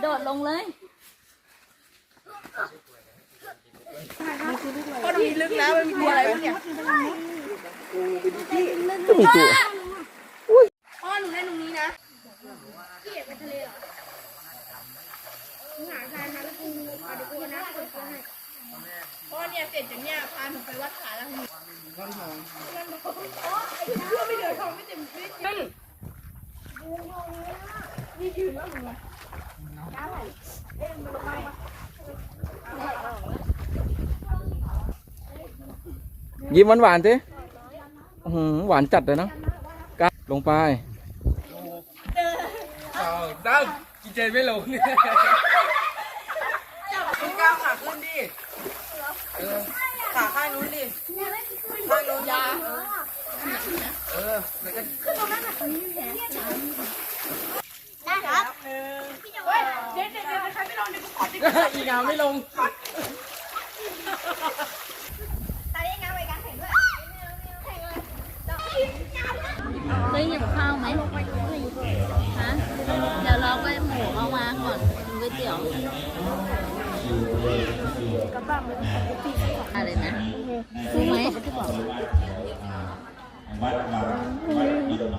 โดดลงเลยก็มีลึกแล้วมันมีอะไรบ้างเนี่ยก็มีตัวพ่อหนูเล่นตรงนี้นะพี่เอทะเลเหรอหาทรายล้วกูเอดี๋ยวกูะนับคนเขาให้พ่อเนี่ยเสร็จจากเนี่ยพาหนูไปวัดขาแล้วห ยิ้มหวานหวานๆสิอื้อหือหวานจัดเลยนะกะลงไปเอาตั้ากินใจไม่ลงเนี่ยคุณก้าวขาขึ้นดิ เออ ขาข้างนู้นดิ ข้างนู้นยาเออแล้วก็ เฮ้ยเดี๋ยวเดี๋ยวเดี๋ยวใครไม่ล องเดี๋ยวกูขอดิอีกาไม่ลงเฮ้ยหิวข้าวไหมฮะ เดี๋ยวเราไปหมูเอามาก่อนกินก๋วยเตี๋ยวอะไรนะซื้อไหม না